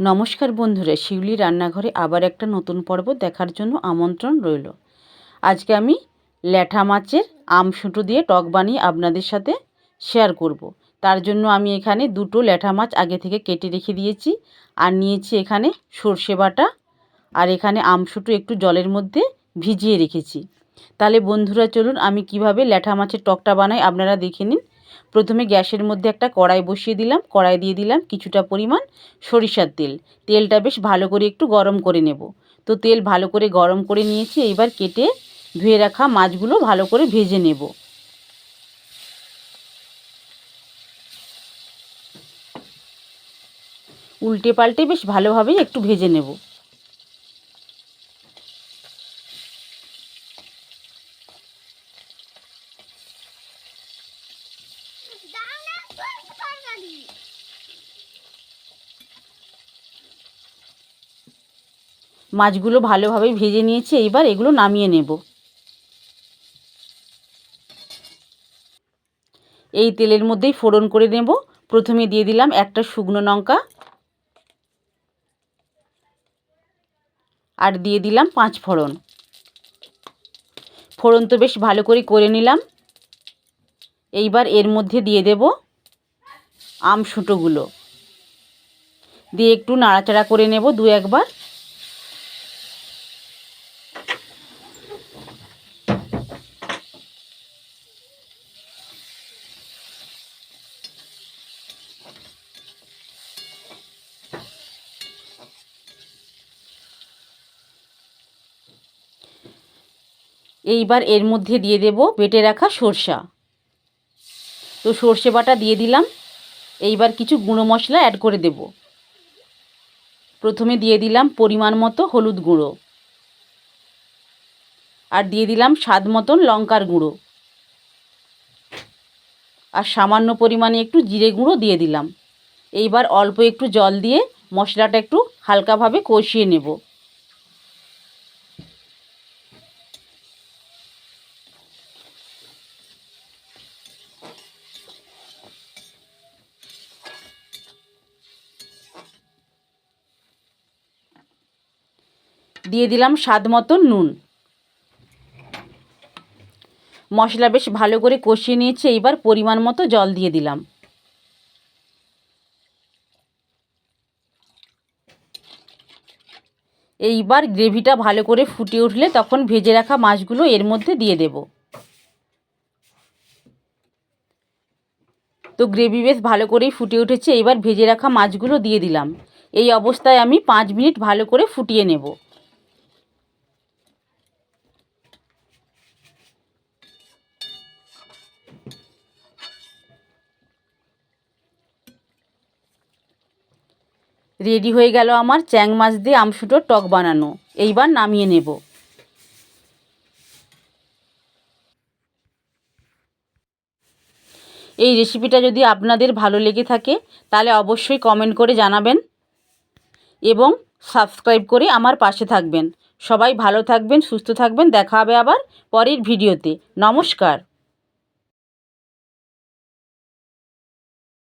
নমস্কার বন্ধুরা, শিউলি রান্নাঘরে আবার একটা নতুন পর্ব দেখার জন্য আমন্ত্রণ রইল। আজকে আমি ল্যাঠা মাছের আমসুটো দিয়ে টক বানিয়ে আপনাদের সাথে শেয়ার করব। তার জন্য আমি এখানে দুটো ল্যাঠা মাছ আগে থেকে কেটে রেখে দিয়েছি আর নিয়েছি এখানে সর্ষে বাটা আর এখানে আমসুটো একটু জলের মধ্যে ভিজিয়ে রেখেছি। তাহলে বন্ধুরা, চলুন আমি কীভাবে ল্যাঠা মাছের টকটা বানাই আপনারা দেখে নিন। প্রথমে গ্যাসের মধ্যে একটা কড়াই বসিয়ে দিলাম, কড়াই দিয়ে দিলাম কিছুটা পরিমাণ সরিষার তেল। তেলটা বেশ ভালো করে একটু গরম করে নেব। তো তেল ভালো করে গরম করে নিয়েছি, এইবার কেটে ধুয়ে রাখা মাছগুলো ভালো করে ভেজে নেব। উল্টে পাল্টে বেশ ভালোভাবেই একটু ভেজে নেব। মাছগুলো ভালোভাবে ভেজে নিয়েছি, এইবার এগুলো নামিয়ে নেব। এই তেলের মধ্যেই ফোড়ন করে নেব। প্রথমে দিয়ে দিলাম একটা শুকনো লঙ্কা। আর দিয়ে দিলাম পাঁচ ফোড়ন। ফোড়ন তো বেশ ভালো করে করে নিলাম। এইবার এর মধ্যে দিয়ে দেব আমসুটোগুলো দিয়ে একটু নাড়াচাড়া করে নেব দু একবার। এইবার এর মধ্যে দিয়ে দেব বেটে রাখা সরষা। তো সর্ষে বাটা দিয়ে দিলাম। এইবার কিছু গুঁড়ো মশলা অ্যাড করে দেব। প্রথমে দিয়ে দিলাম পরিমাণ মতো হলুদ গুঁড়ো। আর দিয়ে দিলাম স্বাদ মতন লঙ্কার গুঁড়ো। আর সামান্য পরিমাণে একটু জিরে গুঁড়ো দিয়ে দিলাম। এইবার অল্প একটু জল দিয়ে মশলাটা একটু হালকাভাবে কষিয়ে নেব। দিয়ে দিলাম স্বাদ মতো নুন। মশলা বেশ ভালো করে কষিয়ে নিয়েছে, এইবার পরিমাণ মতো জল দিয়ে দিলাম। এইবার গ্রেভিটা ভালো করে ফুটে উঠলে তখন ভেজে রাখা মাছগুলো এর মধ্যে দিয়ে দেব। তো গ্রেভি বেশ ভালো করেই ফুটে উঠেছে, এইবার ভেজে রাখা মাছগুলো দিয়ে দিলাম। এই অবস্থায় আমি পাঁচ মিনিট ভালো করে ফুটিয়ে নেব। রেডি হয়ে গেল আমার চ্যাং মাছ দিয়ে আমসুটোর টক বানানো। এইবার নামিয়ে নেব। এই রেসিপিটা যদি আপনাদের ভালো লেগে থাকে, তাহলে অবশ্যই কমেন্ট করে জানাবেন এবং সাবস্ক্রাইব করে আমার পাশে থাকবেন। সবাই ভালো থাকবেন, সুস্থ থাকবেন। দেখা হবে আবার পরের ভিডিওতে। নমস্কার।